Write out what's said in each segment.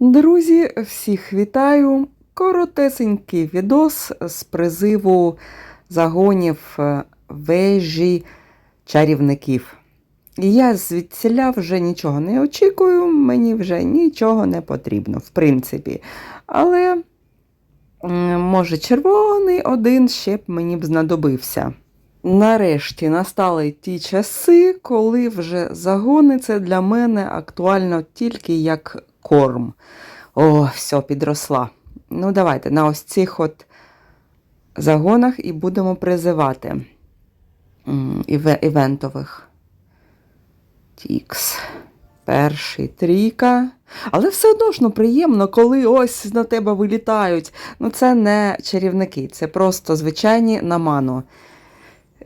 Друзі, всіх вітаю! Коротесенький відос з призиву загонів е, вежі чарівників. Я звідсіля вже нічого не очікую, мені вже нічого не потрібно, в принципі. Але, може, червоний один ще б мені б знадобився. Нарешті настали ті часи, коли вже загони це для мене актуально тільки як корм. О, все, підросла. Ну, давайте на ось цих от загонах і будемо призивати іве- івентових. Тікс. Перший трійка. Але все одно ж ну, приємно, коли ось на тебе вилітають. Ну, це не чарівники, це просто звичайні на ману.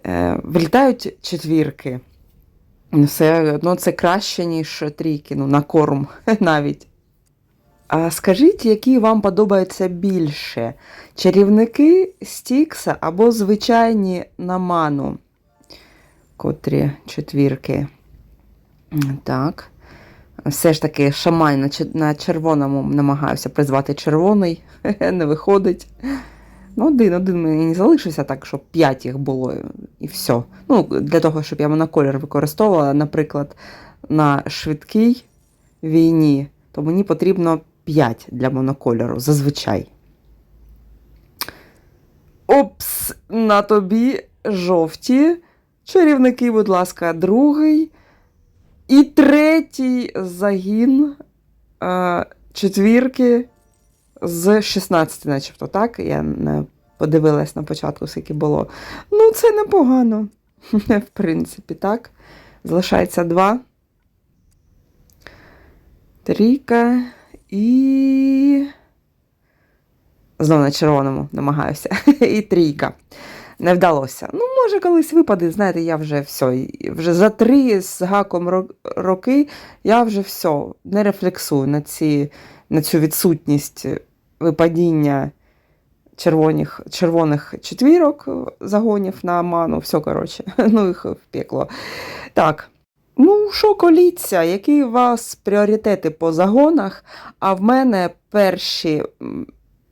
Е, вилітають четвірки. Ну, Все одно це краще, ніж трійки, ну, на корм навіть. А скажіть, які вам подобаються більше? Чарівники Стікса або звичайні на ману? Котрі четвірки. Так. Все ж таки, шамань на, на червоному намагаюся призвати червоний, не виходить. Ну, один, один мені залишився так, щоб п'ять їх було, і все. Ну, для того, щоб я моноколір використовувала, наприклад, на швидкій війні, то мені потрібно 5 для монокольору зазвичай. Опс, на тобі жовті. Чарівники, будь ласка, другий. І третій загін е, четвірки з 16, начебто, так? Я не подивилась на початку, скільки було. Ну, це непогано. В принципі, так. Залишається два. Трійка і. Знову на червоному намагаюся. І трійка. Не вдалося. Ну, може, колись випаде, знаєте, я вже все. Вже за три з гаком роки я вже все не рефлексую на, ці, на цю відсутність випадіння червоних, червоних четвірок загонів на ману. Все, коротше, ну їх в пекло. Так. Ну, що коліться, які у вас пріоритети по загонах? А в мене перші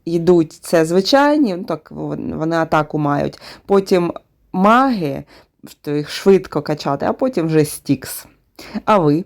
йдуть це звичайні, ну так вони атаку мають. Потім маги, то їх швидко качати, а потім вже стікс. А ви?